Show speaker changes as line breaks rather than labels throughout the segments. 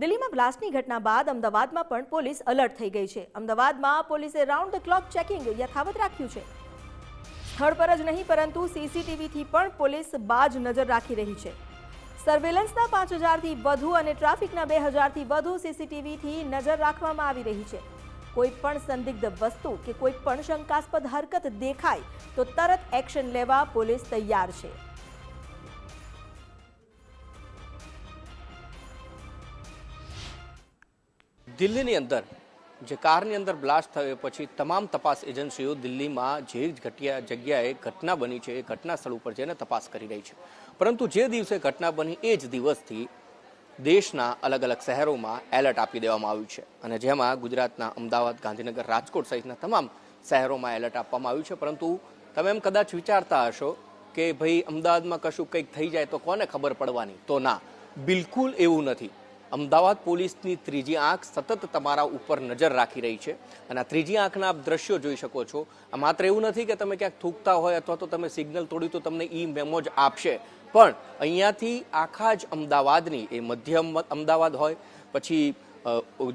દિલ્હીમાં બ્લાસ્ટની ઘટના બાદ અમદાવાદમાં પણ પોલીસ અલર્ટ થઈ ગઈ છે. અમદાવાદમાં પોલીસે રાઉન્ડ ધ ક્લોક ચેકિંગ યથાવત રાખ્યું છે. સ્થળ પર જ નહીં, પરંતુ સીસીટીવીથી પણ પોલીસ બાજ નજર રાખી રહી છે. સર્વેલન્સના પાંચ હજારથી વધુ અને ટ્રાફિકના બે હજારથી વધુ સીસીટીવીથી નજર રાખવામાં આવી રહી છે. કોઈ પણ સંદિગ્ધ વસ્તુ કે કોઈ પણ શંકાસ્પદ હરકત દેખાય તો તરત એક્શન લેવા પોલીસ તૈયાર છે.
દિલ્હીની અંદર જે કારની અંદર બ્લાસ્ટ થયો પછી તમામ તપાસ એજન્સીઓ દિલ્હીમાં જે ઘટિયા જગ્યાએ ઘટના બની છે એ ઘટના સ્થળ ઉપર જઈને તપાસ કરી રહી છે. પરંતુ જે દિવસે ઘટના બની એ જ દિવસથી દેશના અલગ અલગ શહેરોમાં એલર્ટ આપી દેવામાં આવ્યું છે. અને જેમાં ગુજરાતના અમદાવાદ, ગાંધીનગર, રાજકોટ સહિતના તમામ શહેરોમાં એલર્ટ આપવામાં આવ્યું છે. પરંતુ તમે એમ કદાચ વિચારતા હશો કે ભાઈ અમદાવાદમાં કશું કંઈક થઈ જાય તો કોને ખબર પડવાની? તો ના, બિલકુલ એવું નથી. અમદાવાદ પોલીસની ત્રીજી આંખ સતત તમારા ઉપર નજર રાખી રહી છે અને આ ત્રીજી આંખના આપ દ્રશ્યો જોઈ શકો છો. આ માત્ર એવું નથી કે તમે ક્યાંક થૂકતા હોય અથવા તો તમે સિગ્નલ તોડ્યું તો તમને ઈ મેમો જ આપશે. પણ અહીંયાથી આખા જ અમદાવાદની, એ મધ્ય અમદાવાદ હોય, પછી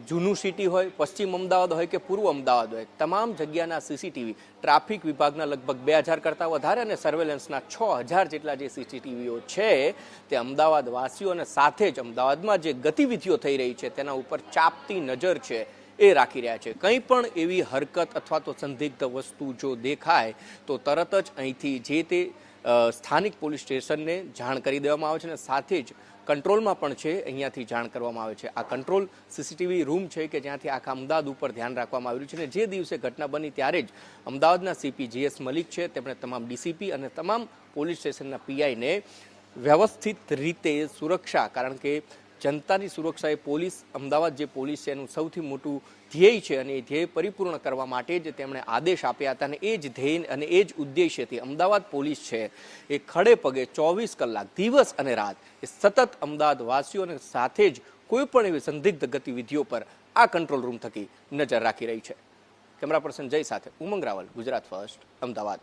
જૂનું સિટી હોય, પશ્ચિમ અમદાવાદ હોય કે પૂર્વ અમદાવાદ હોય, તમામ જગ્યાના સીસીટીવી ટ્રાફિક વિભાગના લગભગ બે હજાર કરતાં વધારે અને સર્વેલન્સના છ હજાર જેટલા જે સીસીટીવીઓ છે, તે અમદાવાદ વાસીઓ સાથે જ અમદાવાદમાં જે ગતિવિધિઓ થઈ રહી છે, તેના ઉપર ચાપતી નજર છે, એ રાખી રહ્યા છે. કંઈ પણ એવી હરકત અથવા તો સંદિગ્ધ વસ્તુ જો દેખાય, તો તરત જ અહીંથી જે તે સ્થાનિક પોલીસ સ્ટેશનને જાણ કરી દેવામાં આવે છે અને સાથે જ કંટ્રોલમાં પણ છે, અહીંયાથી જાણ કરવામાં આવે છે. આ કંટ્રોલ સીસીટીવી રૂમ છે કે જ્યાંથી આખા અમદાવાદ ઉપર ધ્યાન રાખવામાં આવ્યું છે અને જે દિવસે ઘટના બની ત્યારે જ અમદાવાદના સીપી જીએસ મલિક છે, તેમણે તમામ ડીસીપી અને તમામ પોલીસ સ્ટેશનના પીઆઈને વ્યવસ્થિત રીતે સુરક્ષા, કારણ કે જનતાની સુરક્ષા એ પોલીસ, અમદાવાદ જે પોલીસ છે એનું સૌથી મોટું ધ્યેય છે અને એ ધ્યેય પરિપૂર્ણ કરવા માટે જ તેમણે આદેશ આપ્યા હતા અને એ જ ધ્યેય અને એ જ ઉદ્દેશ્યથી અમદાવાદ પોલીસ છે એ ખડે પગે ચોવીસ કલાક, દિવસ અને રાત એ સતત અમદાવાદ વાસીઓને સાથે જ કોઈપણ એવી સંદિગ્ધ ગતિવિધિઓ પર આ કંટ્રોલ રૂમ થકી નજર રાખી રહી છે. કેમેરા પર્સન જય સાથે ઉમંગ રાવલ, ગુજરાત ફર્સ્ટ, અમદાવાદ.